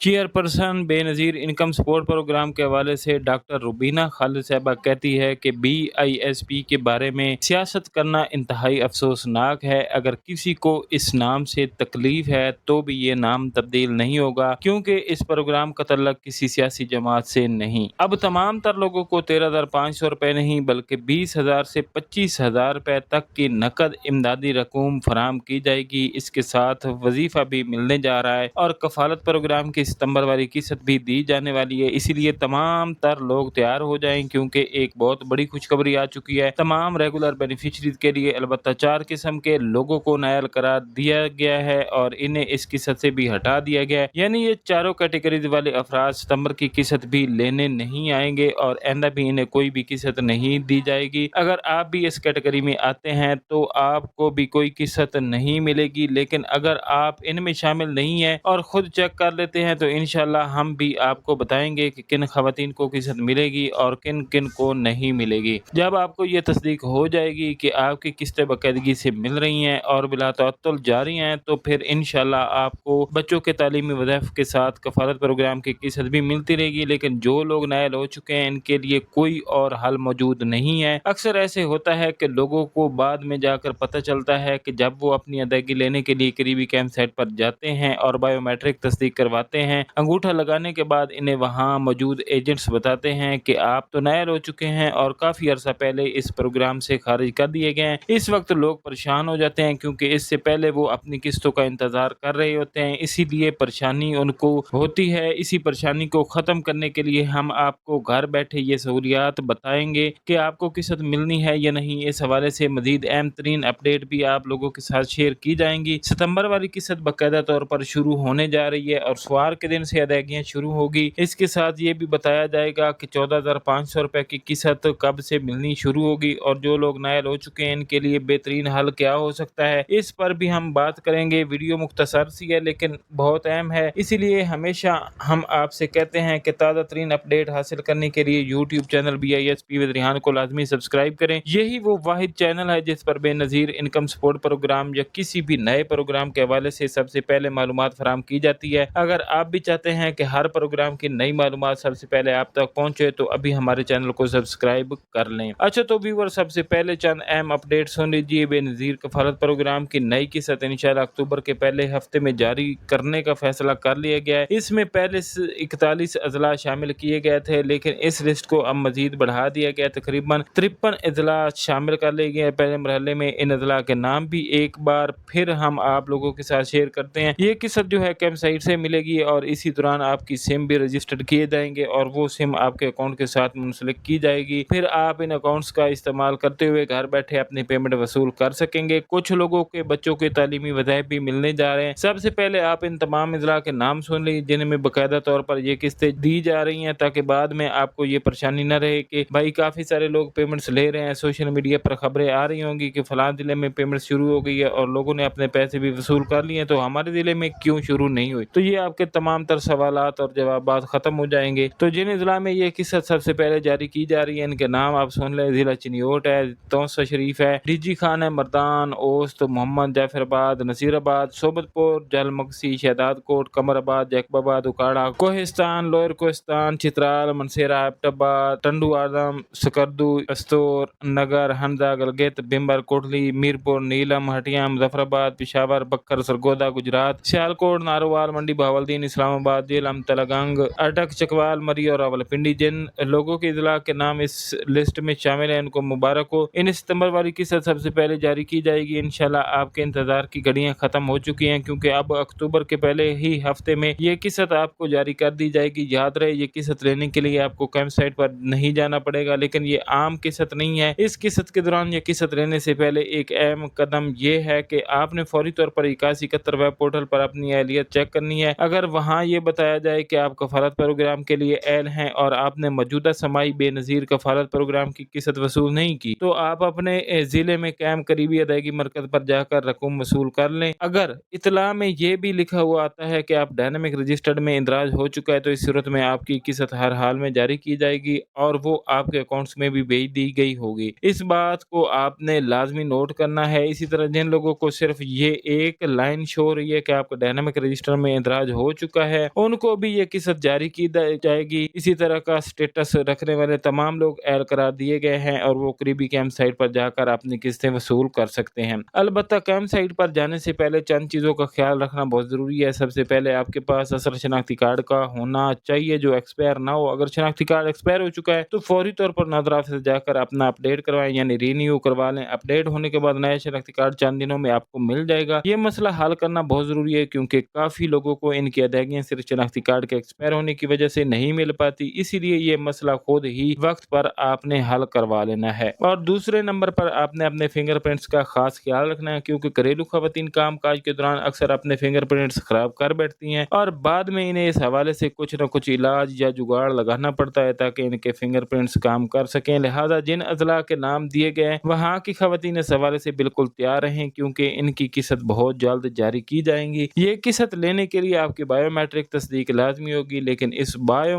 Chairperson بے نظیر income support programme کے حوالے سے ڈاکٹر روبینہ خالد صاحبہ کہتی ہے کہ بی آئی ایس پی کے بارے میں سیاست کرنا انتہائی افسوسناک ہے۔ اگر کسی کو اس نام سے تکلیف ہے تو بھی یہ نام تبدیل نہیں ہوگا کیونکہ اس پروگرام کا تعلق کسی سیاسی جماعت سے نہیں۔ اب تمام تر لوگوں کو تیرہ ہزار پانچ سو روپے نہیں بلکہ بیس ہزار سے پچیس ہزار روپے تک کی نقد امدادی رقوم فراہم کی جائے گی۔ اس کے ساتھ وظیفہ بھی ملنے جا رہا ہے اور کفالت پروگرام کی ستمبر والی قسط بھی دی جانے والی ہے۔ اسی لیے تمام تر لوگ تیار ہو جائیں کیونکہ ایک بہت بڑی خوشخبری آ چکی ہے۔ تمام ریگولر بینیفیشریز کے لیے البتہ چار قسم کے لوگوں کو نائل قرار دیا گیا ہے اور انہیں اس قسط سے بھی ہٹا دیا گیا ہے۔ یعنی یہ چاروں کیٹیگریز والے افراد ستمبر کی قسط بھی لینے نہیں آئیں گے اور آئندہ بھی انہیں کوئی بھی قسط نہیں دی جائے گی۔ اگر آپ بھی اس کیٹیگری میں آتے ہیں تو آپ کو بھی کوئی قسط نہیں ملے گی، لیکن اگر آپ ان میں شامل نہیں ہیں اور خود چیک کر لیتے ہیں تو انشاءاللہ ہم بھی آپ کو بتائیں گے کہ کن خواتین کو قسط ملے گی اور کن کن کو نہیں ملے گی۔ جب آپ کو یہ تصدیق ہو جائے گی کہ آپ کی قسطیں باقاعدگی سے مل رہی ہیں اور بلا تعطل جاری ہیں، تو پھر انشاءاللہ آپ کو بچوں کے تعلیمی وظائف کے ساتھ کفالت پروگرام کی قسط بھی ملتی رہے گی، لیکن جو لوگ نائل ہو چکے ہیں، ان کے لیے کوئی اور حل موجود نہیں ہے۔ اکثر ایسے ہوتا ہے کہ لوگوں کو بعد میں جا کر پتہ چلتا ہے کہ جب وہ اپنی ادائیگی لینے کے لیے قریبی کیمپ سائٹ پر جاتے ہیں اور بایو میٹرک تصدیق کرواتے ہیں انگوٹھا لگانے کے بعد انہیں وہاں موجود ایجنٹس بتاتے ہیں کہ آپ تو نائل ہو چکے ہیں اور کافی عرصہ پہلے اس پروگرام سے خارج کر دیے گئے ہیں۔ اس وقت لوگ پریشان ہو جاتے ہیں کیونکہ اس سے پہلے وہ اپنی قسطوں کا انتظار کر رہے ہوتے ہیں۔ اسی لیے پریشانی ان کو ہوتی ہے۔ اسی پریشانی کو ختم کرنے کے لیے ہم آپ کو گھر بیٹھے یہ سہولیات بتائیں گے کہ آپ کو قسط ملنی ہے یا نہیں۔ اس حوالے سے مزید اہم ترین اپڈیٹ بھی آپ لوگوں کے ساتھ شیئر کی جائیں گی۔ ستمبر والی قسط باقاعدہ طور پر شروع ہونے جا رہی ہے اور سوار کے دن سے ادائیگیاں شروع ہوگی۔ اس کے ساتھ یہ بھی بتایا جائے گا کہ چودہ ہزار پانچ سو روپے کی قسط کب سے ملنی شروع ہوگی اور جو لوگ نائل ہو چکے ہیں، ان کے لیے بہترین حل کیا ہو سکتا ہے۔ اس پر بھی ہم بات کریں گے۔ ویڈیو مختصر سی ہے لیکن بہت اہم ہے۔ اسی لیے ہمیشہ ہم آپ سے کہتے ہیں کہ تازہ ترین اپڈیٹ حاصل کرنے کے لیے YouTube channel B I S P Rehan کو لازمی سبسکرائب کریں۔ یہی وہ واحد چینل ہے جس پر بے نظیر انکم سپورٹ پروگرام یا کسی بھی نئے پروگرام کے حوالے سے سب سے پہلے معلومات فراہم کی جاتی ہے۔ اگر آپ بھی چاہتے ہیں کہ ہر پروگرام کی نئی معلومات سب سے پہلے آپ تک پہنچے، تو ابھی ہمارے چینل کو سبسکرائب کر لیں۔ اچھا تو ویور سب سے پہلے چند اہم اپڈیٹ سن لیجیے بے نظیر کفالت پروگرام کی نئی قسط انشاءاللہ اکتوبر کے پہلے ہفتے میں جاری کرنے کا فیصلہ کر لیا گیا ہے۔ اس میں پہلے اکتالیس اضلاع شامل کیے گئے تھے، لیکن اس لسٹ کو اب مزید بڑھا دیا گیا۔ تقریباً ترپن اضلاع شامل کر لیے گئے پہلے مرحلے میں ان اضلاع کے نام بھی ایک بار پھر ہم آپ لوگوں کے ساتھ شیئر کرتے ہیں۔ یہ قسط جو ہے کیمپ سائٹ سے ملے گی اور اور اسی دوران آپ کی سم بھی رجسٹرڈ کیے جائیں گے اور وہ سم آپ کے اکاؤنٹ کے ساتھ منسلک کی جائے گی۔ پھر آپ ان اکاؤنٹس کا استعمال کرتے ہوئے گھر بیٹھے اپنی پیمنٹ وصول کر سکیں گے۔ کچھ لوگوں کے بچوں کے تعلیمی وظائف بھی ملنے جا رہے ہیں۔ سب سے پہلے آپ ان تمام اضلاع کے نام سن لی جن میں باقاعدہ طور پر یہ قسطیں دی جا رہی ہیں تاکہ بعد میں آپ کو یہ پریشانی نہ رہے کہ بھائی کافی سارے لوگ پیمنٹس لے رہے ہیں۔ سوشل میڈیا پر خبریں آ رہی ہوں گی کہ فلاں ضلع میں پیمنٹ شروع ہو گئی ہے اور لوگوں نے اپنے پیسے بھی وصول کر لیے تو ہمارے ضلع میں کیوں شروع نہیں ہوئی؟ تو یہ آپ کے تمام تمام تر سوالات اور جوابات ختم ہو جائیں گے۔ تو جن اضلاع میں یہ قصت سب سے پہلے جاری کی جا رہی ہے، ان کے نام آپ سن لیں۔ ضلع چنیوٹ ہے تونسا شریف ہے۔ ڈیجی خان ہے، مردان، اوست، محمد، جعفر آباد، نصیر آباد صوبت پور، جل مکسی شہداد کوٹ کمر آباد، جیکب آباد، اکاڑا، کوہستان، لوئر کوہستان، چترال منسیرا آباد ٹنڈو آدم سکردو، استور، نگر ہندا گلگت، بمبر، کوٹلی، میرپور، نیلم ہٹیا مظفر آباد، پشاور، بکر، سرگودا، گجرات، سیالکوٹ، ناروال، منڈی، بہاولدین اسلام آباد جیلم تلگنگ اٹک چکوال، مری اور راول پنڈی جن لوگوں کے اضلاع کے نام اس لسٹ میں شامل ہیں، ان کو مبارک ہو۔ ان ستمبر والی قسط سب سے پہلے جاری کی جائے گی۔ انشاءاللہ آپ کے انتظار کی گھڑیاں ختم ہو چکی ہیں، کیونکہ اب اکتوبر کے پہلے ہی ہفتے میں یہ قسط آپ کو جاری کر دی جائے گی۔ یاد رہے، یہ قسط لینے کے لیے آپ کو کیمپ سائٹ پر نہیں جانا پڑے گا، لیکن یہ عام قسط نہیں ہے۔ اس قسط کے دوران یہ قسط لینے سے پہلے ایک اہم قدم یہ ہے کہ آپ نے فوری طور پر اکاسی اکہتر ویب پورٹل پر اپنی اہلیت چیک کرنی ہے۔ اگر وہاں یہ بتایا جائے کہ آپ کفالت پروگرام کے لیے اہل ہیں اور آپ نے موجودہ سمائی بے نظیر کفالت پروگرام کی قسط وصول نہیں کی، تو آپ اپنے ضلع میں قائم قریبی ادائیگی مرکز پر جا کر رقم وصول کر لیں۔ اگر اطلاع میں یہ بھی لکھا ہوا آتا ہے کہ آپ ڈائنامک رجسٹرڈ میں اندراج ہو چکا ہے، تو اس صورت میں آپ کی قسط ہر حال میں جاری کی جائے گی اور وہ آپ کے اکاؤنٹس میں بھی بھیج دی گئی ہوگی۔ اس بات کو آپ نے لازمی نوٹ کرنا ہے۔ اسی طرح جن لوگوں کو صرف یہ ایک لائن شو رہی ہے کہ آپ کا ڈائنامک رجسٹر میں اندراج ہو چکا چکا ہے۔ ان کو بھی یہ قسط جاری کی جائے گی۔ اسی طرح کا سٹیٹس رکھنے والے تمام لوگ اہل قرار دیے گئے ہیں اور وہ قریبی کیمپ سائٹ پر جا کر اپنی قسطیں وصول کر سکتے ہیں۔ البتہ کیمپ سائٹ پر جانے سے پہلے چند چیزوں کا خیال رکھنا بہت ضروری ہے۔ سب سے پہلے آپ کے پاس اثر شناختی کارڈ کا ہونا چاہیے جو ایکسپائر نہ ہو۔ اگر شناختی کارڈ ایکسپائر ہو چکا ہے تو فوری طور پر نادر آفس سے جا کر اپنا اپڈیٹ کروائیں یعنی رینیو کروا لیں۔ اپڈیٹ ہونے کے بعد نیا شناختی کارڈ چند دنوں میں آپ کو مل جائے گا۔ یہ مسئلہ حل کرنا بہت ضروری ہے کیونکہ کافی لوگوں کو ان کی ادائیگیاں صرف شناختی کارڈ کے ایکسپائر ہونے کی وجہ سے نہیں مل پاتی۔ اسی لیے یہ مسئلہ خود ہی وقت پر آپ نے حل کروا لینا ہے۔ اور دوسرے نمبر پر آپ نے اپنے فنگر پرنٹس کا خاص خیال رکھنا ہے، کیونکہ گھریلو خواتین کام کاج کے دوران اکثر اپنے فنگر پرنٹس خراب کر بیٹھتی ہیں۔ اور بعد میں انہیں اس حوالے سے کچھ نہ کچھ علاج یا جگاڑ لگانا پڑتا ہے تاکہ ان کے فنگر پرنٹس کام کر سکیں۔ لہٰذا جن اضلاع کے نام دیے گئے وہاں کی خواتین اس حوالے سے بالکل تیار رہیں، کیونکہ ان کی قسط بہت جلد جاری کی جائیں گی۔ یہ قسط لینے کے لیے آپ کی بایو میٹرک تصدیق لازمی ہوگی، لیکن اس بایو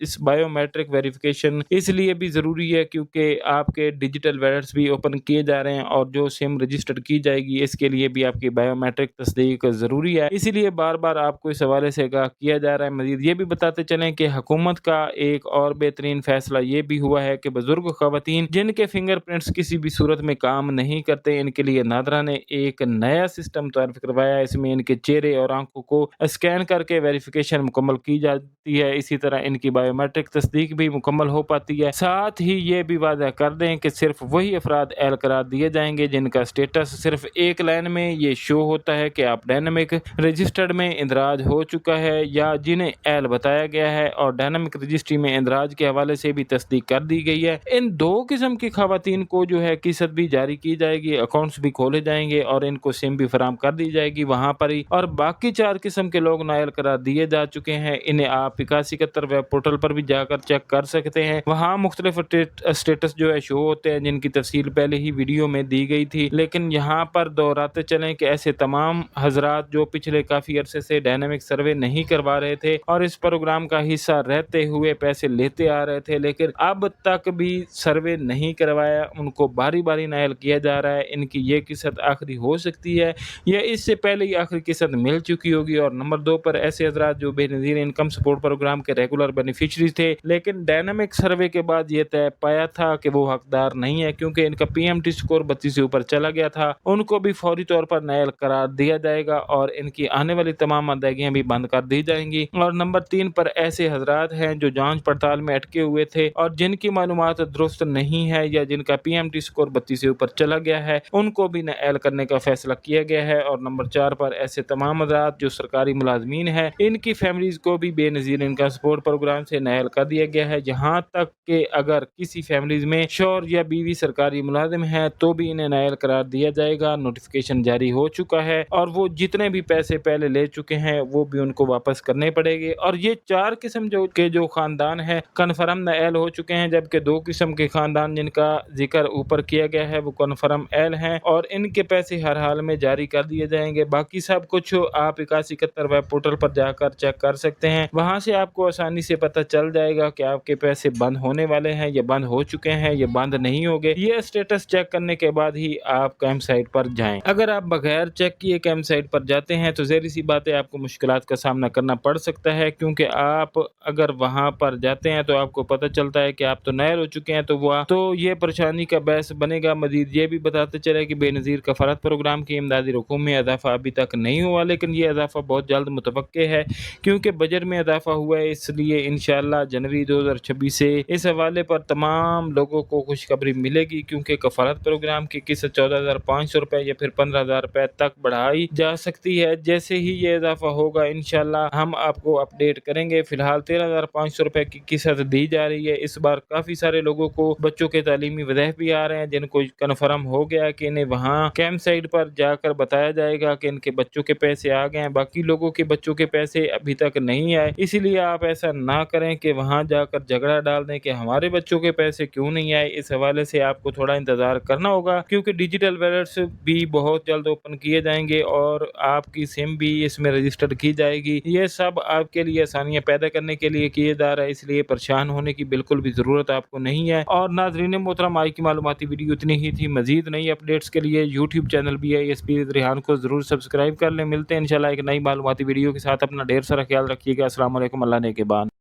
اس بایو میٹرک ویریفیکیشن اس لیے بھی ضروری ہے کیونکہ آپ کے ڈیجیٹل ویلٹس بھی اوپن کیے جا رہے ہیں اور جو سم رجسٹر کی جائے گی، اس کے لیے بھی آپ کی بایو میٹرک تصدیق ضروری ہے۔ اسی لیے بار بار آپ کو اس حوالے سے آگاہ کیا جا رہا ہے۔ مزید یہ بھی بتاتے چلیں کہ حکومت کا ایک اور بہترین فیصلہ یہ بھی ہوا ہے کہ بزرگ خواتین جن کے فنگر پرنٹس کسی بھی صورت میں کام نہیں کرتے، ان کے لیے نادرا نے ایک نیا سسٹم تعارف کروایا اس میں ان کے چہرے اور آنکھوں کو اسکین کر کر کے ویریفیکیشن مکمل کی جاتی ہے۔ اسی طرح ان کی بایو میٹرک تصدیق بھی مکمل ہو پاتی ہے۔ ساتھ ہی یہ بھی واضح کر دیں کہ صرف وہی افراد اہل قرار دیے جائیں گے جن کا سٹیٹس صرف ایک لائن میں یہ شو ہوتا ہے کہ آپ ڈائنامک رجسٹرڈ میں اندراج ہو چکا ہے یا جنہیں اہل بتایا گیا ہے اور ڈائنامک رجسٹری میں اندراج کے حوالے سے بھی تصدیق کر دی گئی ہے۔ ان دو قسم کی خواتین کو جو ہے قسط بھی جاری کی جائے گی اکاؤنٹس بھی کھولے جائیں گے اور ان کو سم بھی فراہم کر دی جائے گی وہاں پر ہی۔ اور باقی چار قسم کے لوگ نائل قرار دیے جا چکے ہیں۔ انہیں آپ اکاسی اکہتر ویب پورٹل پر بھی جا کر چیک کر سکتے ہیں۔ وہاں مختلف اسٹیٹس جو ہے شو ہوتے ہیں، جن کی تفصیل پہلے ہی ویڈیو میں دی گئی تھی۔ لیکن یہاں پر دہراتے چلیں کہ ایسے تمام حضرات جو پچھلے کافی عرصے سے ڈائنامک سروے نہیں کروا رہے تھے اور اس پروگرام کا حصہ رہتے ہوئے پیسے لیتے آ رہے تھے، لیکن اب تک بھی سروے نہیں کروایا۔ ان کو باری باری نائل کیا جا رہا ہے۔ ان کی یہ قسط آخری ہو سکتی ہے۔ یا اس سے پہلے ہی آخری قسط مل چکی ہوگی اور نمبر دو پر ایسے حضرات جو Benazir income support programme کے ریگولر بینیفیشریز تھے، لیکن ڈائنامک سروے کے بعد یہ طے پایا تھا کہ وہ حقدار نہیں ہے، کیونکہ ان کا پی ایم ٹی سکور بتیس سے اوپر چلا گیا تھا۔ ان کو بھی فوری طور پر نائل قرار دیا جائے گا اور ان کی آنے والی تمام ادائیگیاں بھی بند کر دی جائیں گی۔ اور نمبر تین پر ایسے حضرات ہیں جو جانچ پڑتال میں اٹکے ہوئے تھے اور جن کی معلومات درست نہیں ہے یا جن کا پی ایم ٹی سکور بتیس سے اوپر چلا گیا ہے، ان کو بھی نائل کرنے کا فیصلہ کیا گیا ہے۔ اور نمبر چار پر ایسے تمام حضرات جو سرکاری ملازمین ہیں ان کی فیملیز کو بھی بے نظیر ان کا سپورٹ پروگرام سے نائل کر دیا گیا ہے۔ جہاں تک کہ اگر کسی فیملیز میں شور یا بیوی سرکاری ملازم ہے تو بھی انہیں نائل قرار دیا جائے گا۔ نوٹیفکیشن جاری ہو چکا ہے اور وہ جتنے بھی پیسے پہلے لے چکے ہیں وہ بھی ان کو واپس کرنے پڑے گے۔ اور یہ چار قسم جو کے جو خاندان ہے کنفرم نائل ہو چکے ہیں، جبکہ دو قسم کے خاندان جن کا ذکر اوپر کیا گیا ہے وہ کنفرم ایل ہیں اور ان کے پیسے ہر حال میں جاری کر دیے جائیں گے۔ باقی سب کچھ آپ اکاسی اکہتر ویب پورٹل پر جا کر چیک کر سکتے ہیں۔ وہاں سے آپ کو آسانی سے پتہ چل جائے گا کہ آپ کے پیسے بند ہونے والے ہیں یا بند ہو چکے ہیں یا بند نہیں ہو گئے یہ اسٹیٹس چیک کرنے کے بعد ہی آپ کیمپ سائٹ پر جائیں۔ اگر آپ بغیر چیک کیے کیمپ سائٹ پر جاتے ہیں تو ذہری سی بات ہے آپ کو مشکلات کا سامنا کرنا پڑ سکتا ہے۔ کیونکہ آپ اگر وہاں پر جاتے ہیں تو آپ کو پتہ چلتا ہے کہ آپ تو نئر ہو چکے ہیں تو وہ تو یہ پریشانی کا باعث بنے گا۔ مزید یہ بھی بتاتے چلے کہ بے نظیر کفارت پروگرام کی امدادی رقوم میں اضافہ ابھی تک نہیں ہوا، لیکن یہ اضافہ بہت جلد متوقع ہے، کیونکہ بجٹ میں اضافہ ہوا ہے، اس لیے انشاءاللہ جنوری دو ہزار چھبیس سے اس حوالے پر تمام لوگوں کو خوشخبری ملے گی، کیونکہ کفارت پروگرام کی قسط چودہ ہزار پانچ سو روپے یا پھر پندرہ ہزار روپے تک بڑھائی جا سکتی ہے۔ جیسے ہی یہ اضافہ ہوگا، انشاءاللہ ہم آپ کو اپڈیٹ کریں گے۔ فی الحال تیرہ ہزار پانچ سو روپے کی قسط دی جا رہی ہے۔ اس بار کافی سارے لوگوں کو بچوں کے تعلیمی وظائف بھی آ رہے ہیں، جن کو کنفرم ہو گیا کہ انہیں وہاں کیمپ سائٹ پر جا کر بتایا جائے گا کہ ان کے بچوں کے پیسے آ گئے ہیں۔ باقی لوگوں کے بچوں کے پیسے ابھی تک نہیں آئے، اسی لیے آپ ایسا نہ کریں کہ وہاں جا کر جھگڑا ڈال دیں کہ ہمارے بچوں کے پیسے کیوں نہیں آئے۔ اس حوالے سے آپ کو تھوڑا انتظار کرنا ہوگا، کیونکہ ڈیجیٹل ویلٹس بھی بہت جلد اوپن کیے جائیں گے اور آپ کی سم بھی اس میں رجسٹر کی جائے گی۔ یہ سب آپ کے لیے آسانیاں پیدا کرنے کے لیے کیے جا رہا ہے اس لیے پریشان ہونے کی بالکل بھی ضرورت آپ کو نہیں ہے۔ اور ناظرین محترم آئی کی معلوماتی ویڈیو اتنی ہی تھی۔ مزید نئی اپڈیٹس کے لیے یوٹیوب چینل بھی ہے۔ اس پی ریحان کو ضرور سبسکرائب کر لیں۔ ملتے ہیں انشاءاللہ ایک نئی معلوماتی ویڈیو کے کے ساتھ اپنا ڈھیر سارا خیال رکھیے گا۔ السلام علیکم اللہ نے کے بعد۔